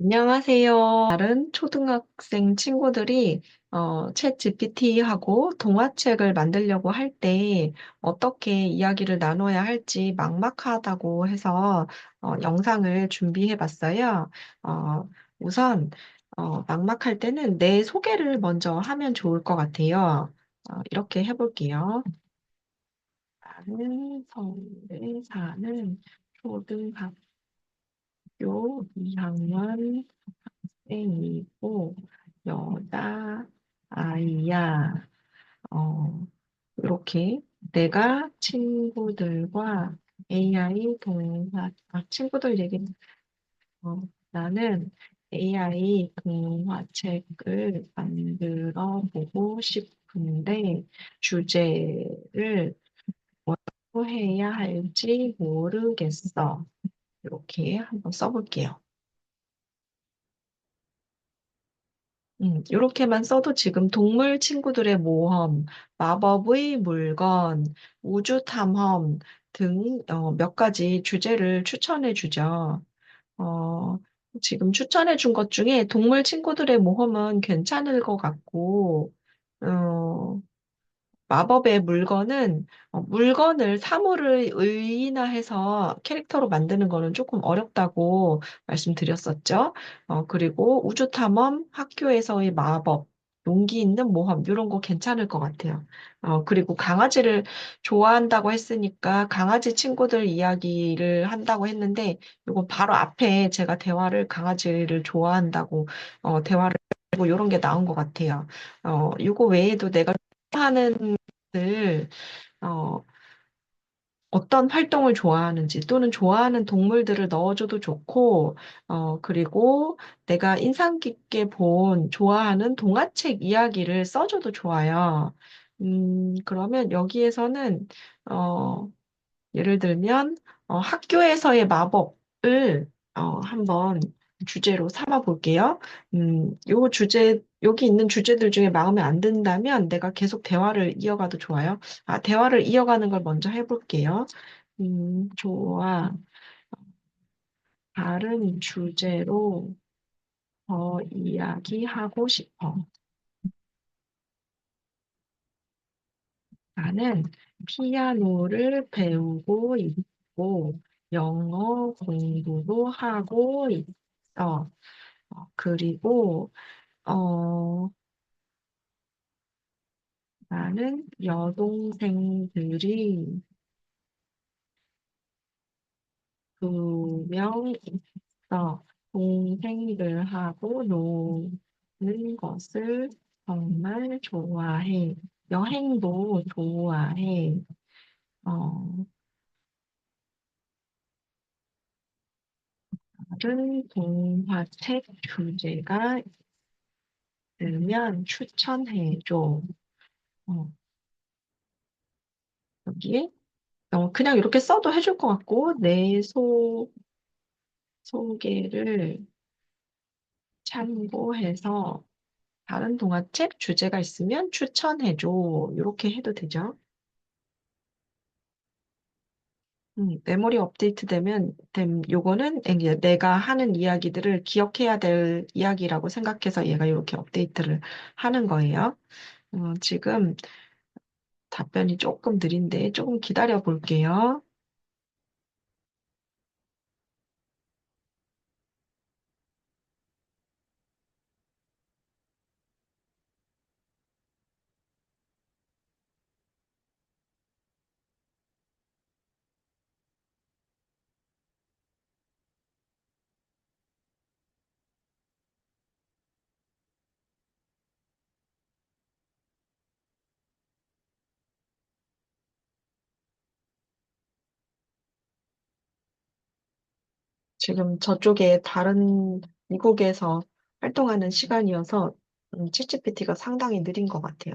안녕하세요. 다른 초등학생 친구들이 어, 챗 GPT하고 동화책을 만들려고 할 때 어떻게 이야기를 나눠야 할지 막막하다고 해서 어, 영상을 준비해 봤어요. 어, 우선 어, 막막할 때는 내 소개를 먼저 하면 좋을 것 같아요. 어, 이렇게 해볼게요. 나는 서울에 사는 초등학 교 2학년 땡이고 여자 아이야. 어, 이렇게 내가 친구들과 AI 동화, 아, 친구들 얘기, 어, 나는 AI 동화책을 만들어 보고 싶은데 주제를 뭐 해야 할지 모르겠어. 이렇게 한번 써볼게요. 음, 이렇게만 써도 지금 동물 친구들의 모험, 마법의 물건, 우주 탐험 등 어, 몇 가지 주제를 추천해 주죠. 어, 지금 추천해 준 것 중에 동물 친구들의 모험은 괜찮을 것 같고, 어, 마법의 물건은 어, 물건을 사물을 의인화해서 캐릭터로 만드는 거는 조금 어렵다고 말씀드렸었죠. 어, 그리고 우주 탐험, 학교에서의 마법, 용기 있는 모험 이런 거 괜찮을 것 같아요. 어, 그리고 강아지를 좋아한다고 했으니까 강아지 친구들 이야기를 한다고 했는데 이거 바로 앞에 제가 대화를 강아지를 좋아한다고 어, 대화를 하고 이런 게 나온 것 같아요. 어, 이거 외에도 내가 하는 들, 어, 어떤 활동을 좋아하는지 또는 좋아하는 동물들을 넣어줘도 좋고, 어, 그리고 내가 인상 깊게 본 좋아하는 동화책 이야기를 써줘도 좋아요. 음, 그러면 여기에서는, 어, 예를 들면 어, 학교에서의 마법을 어, 한번 주제로 삼아 볼게요. 음, 요 주제 여기 있는 주제들 중에 마음에 안 든다면 내가 계속 대화를 이어가도 좋아요. 아, 대화를 이어가는 걸 먼저 해볼게요. 음, 좋아. 다른 주제로 더 이야기하고 싶어. 나는 피아노를 배우고 있고 영어 공부도 하고 있어. 어, 그리고 어, 나는 여동생들이 두 명 있어. 동생들하고 노는 것을 정말 좋아해. 여행도 좋아해. 어, 다른 동화책 주제가 있으면 추천해줘. 어, 여기에 어, 그냥 이렇게 써도 해줄 것 같고, 내 소, 소개를 참고해서 다른 동화책 주제가 있으면 추천해줘. 이렇게 해도 되죠. 음, 메모리 업데이트 되면, 됨, 요거는 이제 내가 하는 이야기들을 기억해야 될 이야기라고 생각해서 얘가 이렇게 업데이트를 하는 거예요. 어, 지금 답변이 조금 느린데 조금 기다려 볼게요. 지금 저쪽에 다른 미국에서 활동하는 시간이어서 음, 챗GPT가 상당히 느린 것 같아요.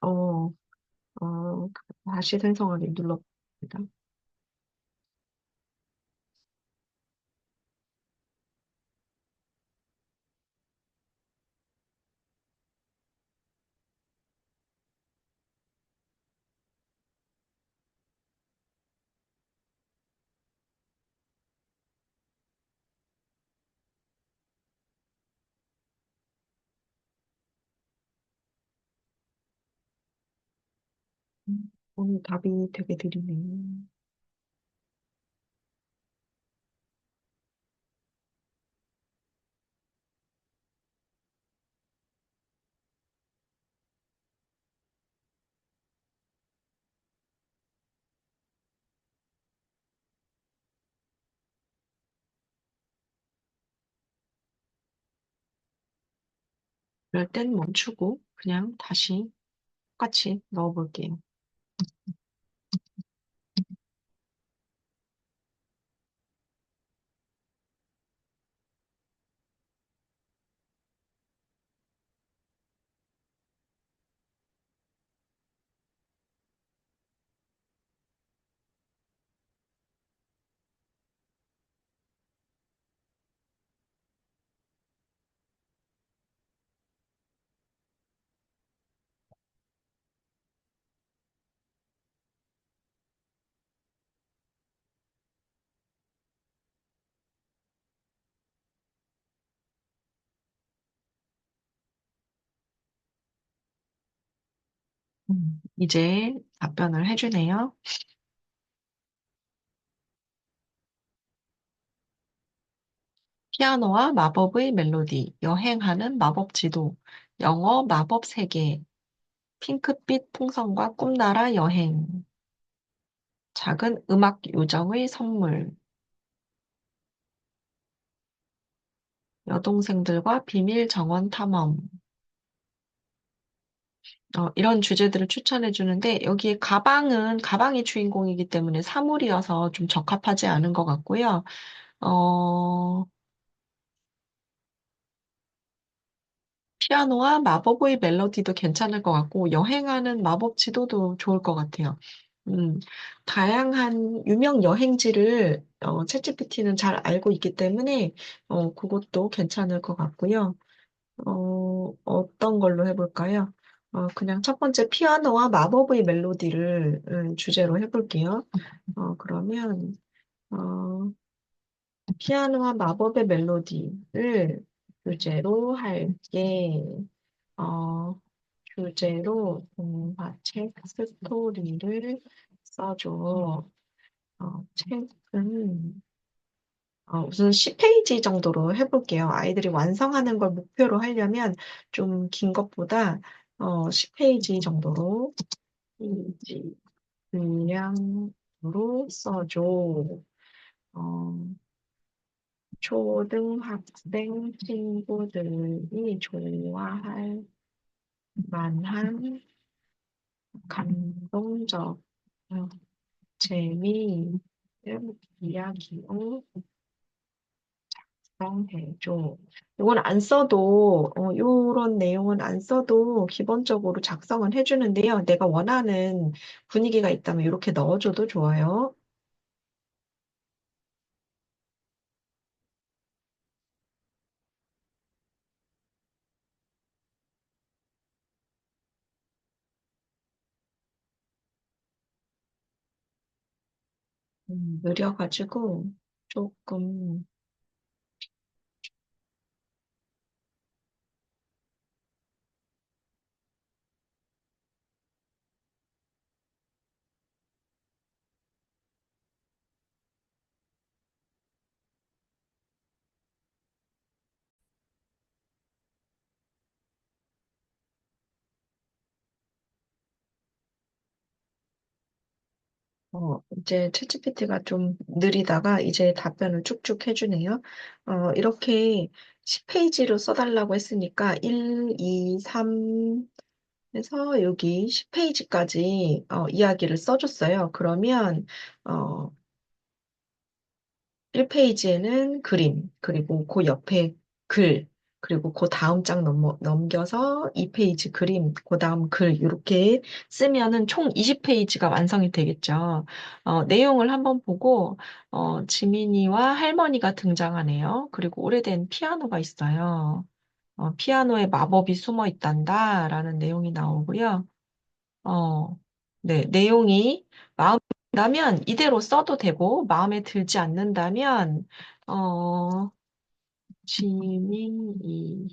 어, 어, 다시 생성하기 눌러봅니다. 오늘 답이 되게 느리네. 그럴 땐 멈추고 그냥 다시 똑같이 넣어볼게요. 음, 이제 답변을 해주네요. 피아노와 마법의 멜로디, 여행하는 마법 지도, 영어 마법 세계, 핑크빛 풍선과 꿈나라 여행, 작은 음악 요정의 선물, 여동생들과 비밀 정원 탐험, 어, 이런 주제들을 추천해 주는데, 여기에 가방은, 가방이 주인공이기 때문에 사물이어서 좀 적합하지 않은 것 같고요. 어, 피아노와 마법의 멜로디도 괜찮을 것 같고, 여행하는 마법 지도도 좋을 것 같아요. 음, 다양한 유명 여행지를 어, 챗GPT는 잘 알고 있기 때문에 어, 그것도 괜찮을 것 같고요. 어, 어떤 걸로 해볼까요? 어, 그냥 첫 번째 피아노와 마법의 멜로디를 음, 주제로 해볼게요. 어, 그러면 어, 피아노와 마법의 멜로디를 주제로 할게. 어, 주제로 동화책 스토리를 써줘. 어, 책은 어, 우선 10페이지 정도로 해볼게요. 아이들이 완성하는 걸 목표로 하려면 좀 긴 것보다 어, 10페이지 정도로 페이지 분량으로 써줘. 어, 초등학생 친구들이 좋아할 만한 감동적 어, 재미있는 이야기로 작성해줘. 이건 안 써도, 어, 요런 내용은 안 써도 기본적으로 작성은 해주는데요. 내가 원하는 분위기가 있다면 이렇게 넣어줘도 좋아요. 음, 느려가지고 조금 어, 이제 챗GPT가 좀 느리다가 이제 답변을 쭉쭉 해주네요. 어, 이렇게 10페이지로 써달라고 했으니까 1, 2, 3 해서 여기 10페이지까지 어, 이야기를 써줬어요. 그러면 어, 1페이지에는 그림, 그리고 그 옆에 글, 그리고 그 다음 장 넘어, 넘겨서 2페이지 그림, 그 다음 글, 이렇게 쓰면은 총 20페이지가 완성이 되겠죠. 어, 내용을 한번 보고, 어, 지민이와 할머니가 등장하네요. 그리고 오래된 피아노가 있어요. 어, 피아노에 마법이 숨어 있단다 라는 내용이 나오고요. 어, 네, 내용이 마음에 든다면 이대로 써도 되고, 마음에 들지 않는다면, 어, 지민이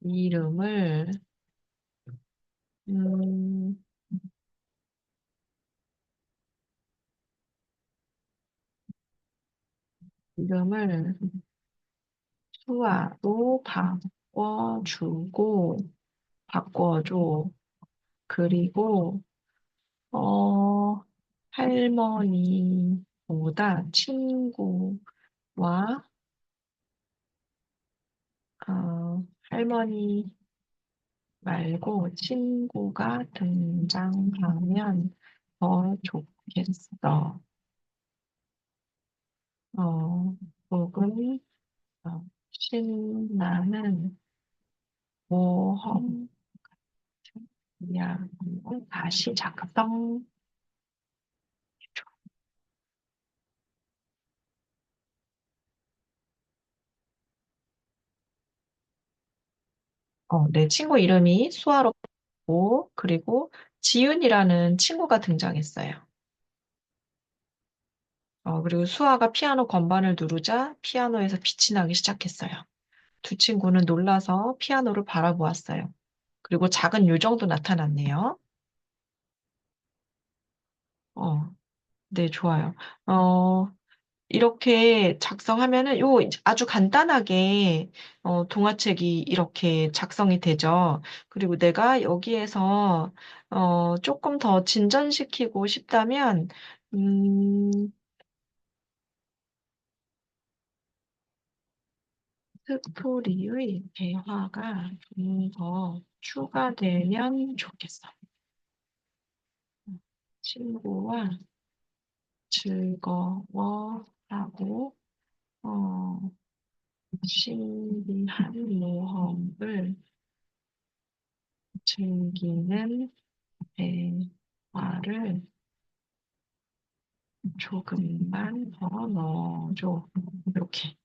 이름을 음, 이름을 수아로 바꿔주고, 바꿔줘. 그리고, 어, 할머니 보다 친구와, 어, 할머니 말고 친구가 등장하면 더 좋겠어. 어, 어, 신나는 모험 이야기를 다시 작성. 어, 내 친구 이름이 수아롭고, 그리고 지윤이라는 친구가 등장했어요. 어, 그리고 수아가 피아노 건반을 누르자 피아노에서 빛이 나기 시작했어요. 두 친구는 놀라서 피아노를 바라보았어요. 그리고 작은 요정도 나타났네요. 어, 네, 좋아요. 어, 이렇게 작성하면은 요 아주 간단하게 어, 동화책이 이렇게 작성이 되죠. 그리고 내가 여기에서 어, 조금 더 진전시키고 싶다면 음, 스토리의 대화가 좀 더 추가되면 좋겠어. 친구와 즐거워 하고 어, 신비한 모험을 즐기는 대화를 조금만 더 넣어줘. 이렇게.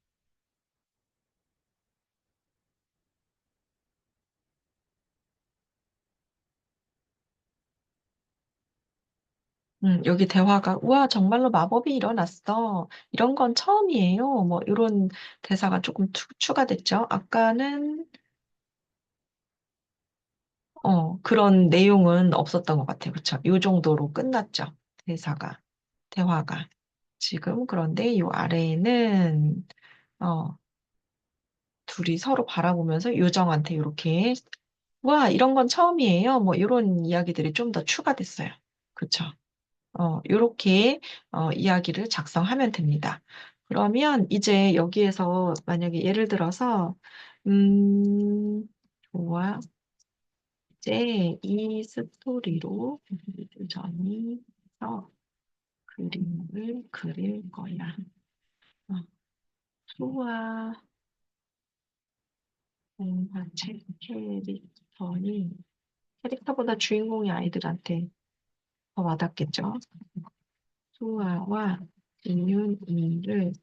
음, 여기 대화가, 우와, 정말로 마법이 일어났어. 이런 건 처음이에요. 뭐, 이런 대사가 조금 추, 추가됐죠. 아까는, 어, 그런 내용은 없었던 것 같아요. 그쵸? 이 정도로 끝났죠. 대사가, 대화가. 지금 그런데 이 아래에는, 어, 둘이 서로 바라보면서 요정한테 이렇게, 와, 이런 건 처음이에요. 뭐, 이런 이야기들이 좀 더 추가됐어요. 그쵸? 어, 요렇게, 어, 이야기를 작성하면 됩니다. 그러면 이제 여기에서 만약에 예를 들어서, 음, 좋아. 이제 이 스토리로 전이서 그림을 그릴 거야. 어, 수아 동화책 캐릭터니, 캐릭터보다 주인공이 아이들한테 더 와닿겠죠? 수아와 인윤이를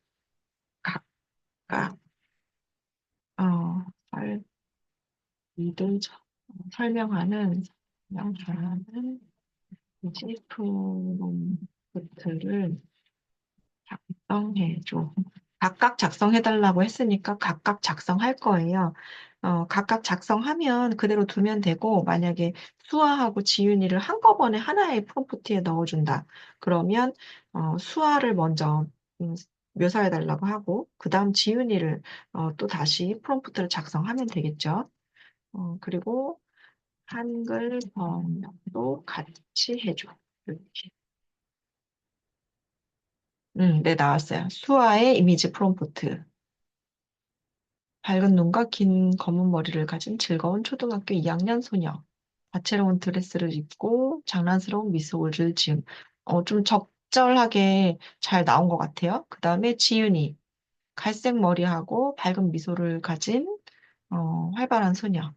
각각 어, 설, 이들 저- 설명하는 설명하는 지프롬프트를 작성해줘. 각각 작성해달라고 했으니까 각각 작성할 거예요. 어, 각각 작성하면 그대로 두면 되고, 만약에 수아하고 지윤이를 한꺼번에 하나의 프롬프트에 넣어준다. 그러면 어, 수아를 먼저 음, 묘사해달라고 하고, 그 다음 지윤이를 어, 또 다시 프롬프트를 작성하면 되겠죠. 어, 그리고 한글 번역도 같이 해줘. 이렇게. 음, 네, 나왔어요. 수아의 이미지 프롬프트. 밝은 눈과 긴 검은 머리를 가진 즐거운 초등학교 2학년 소녀. 다채로운 드레스를 입고 장난스러운 미소를 지은. 어, 좀 적절하게 잘 나온 것 같아요. 그 다음에 지윤이. 갈색 머리하고 밝은 미소를 가진 어, 활발한 소녀.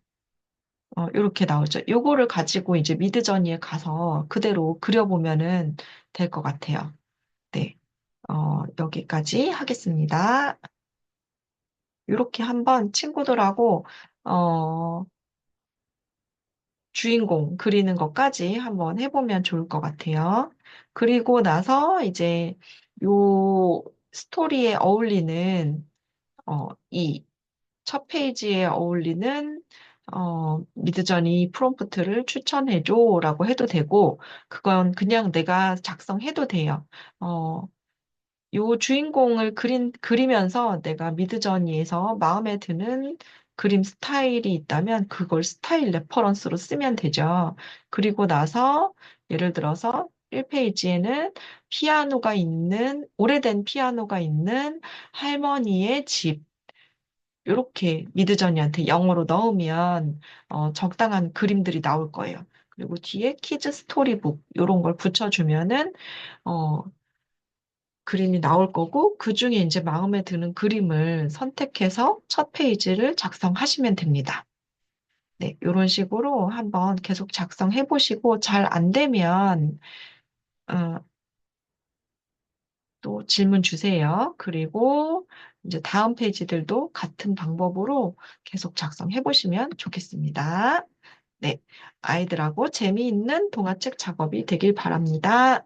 어, 이렇게 나오죠. 요거를 가지고 이제 미드저니에 가서 그대로 그려보면은 될 것 같아요. 네. 어, 여기까지 하겠습니다. 이렇게 한번 친구들하고, 어, 주인공 그리는 것까지 한번 해보면 좋을 것 같아요. 그리고 나서 이제 요 스토리에 어울리는, 어, 이 첫 페이지에 어울리는 어, 미드저니 프롬프트를 추천해줘라고 해도 되고, 그건 그냥 내가 작성해도 돼요. 어, 요 주인공을 그린, 그리면서 내가 미드저니에서 마음에 드는 그림 스타일이 있다면 그걸 스타일 레퍼런스로 쓰면 되죠. 그리고 나서 예를 들어서 1페이지에는 피아노가 있는, 오래된 피아노가 있는 할머니의 집. 이렇게 미드저니한테 영어로 넣으면 어, 적당한 그림들이 나올 거예요. 그리고 뒤에 키즈 스토리북 이런 걸 붙여주면은 어, 그림이 나올 거고 그 중에 이제 마음에 드는 그림을 선택해서 첫 페이지를 작성하시면 됩니다. 네, 이런 식으로 한번 계속 작성해 보시고 잘 안 되면 어, 또 질문 주세요. 그리고 이제 다음 페이지들도 같은 방법으로 계속 작성해 보시면 좋겠습니다. 네, 아이들하고 재미있는 동화책 작업이 되길 바랍니다.